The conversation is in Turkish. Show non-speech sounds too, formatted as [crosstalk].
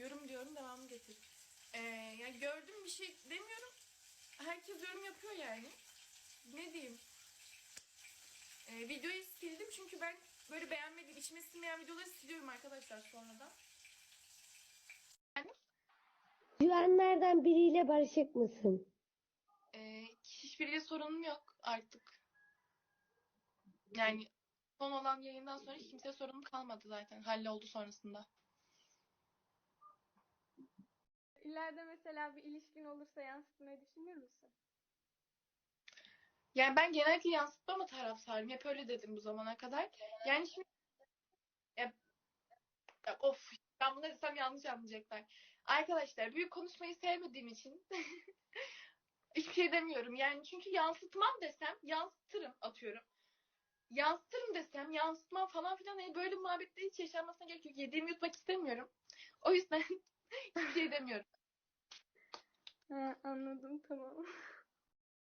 Yorum diyorum devamını getir. Ee, yani gördüm bir şey demiyorum. Herkes yorum yapıyor yani. Ne diyeyim? Ee, videoyu sildim çünkü ben böyle beğenmediğim, içime sinmeyen videoları siliyorum arkadaşlar sonradan. Güvenlerden biriyle barışık mısın? Ee, hiçbiriyle sorunum yok artık. Yani son olan yayından sonra hiç kimseye sorunum kalmadı zaten. Halloldu sonrasında. İleride mesela bir ilişkin olursa yansıtmayı düşünür müsün? Yani ben genellikle yansıtmama taraftarıyım. Hep öyle dedim bu zamana kadar. Yani şimdi ya, ya of ben bunu desem yanlış anlayacaklar. Arkadaşlar büyük konuşmayı sevmediğim için [laughs] hiçbir şey demiyorum. Yani çünkü yansıtmam desem yansıtırım atıyorum. Yansıtırım desem yansıtmam falan filan hani böyle muhabbette hiç yaşanmasına gerek yok. Yediğimi yutmak istemiyorum. O yüzden [laughs] hiçbir şey demiyorum. Ha, anladım tamam. [laughs]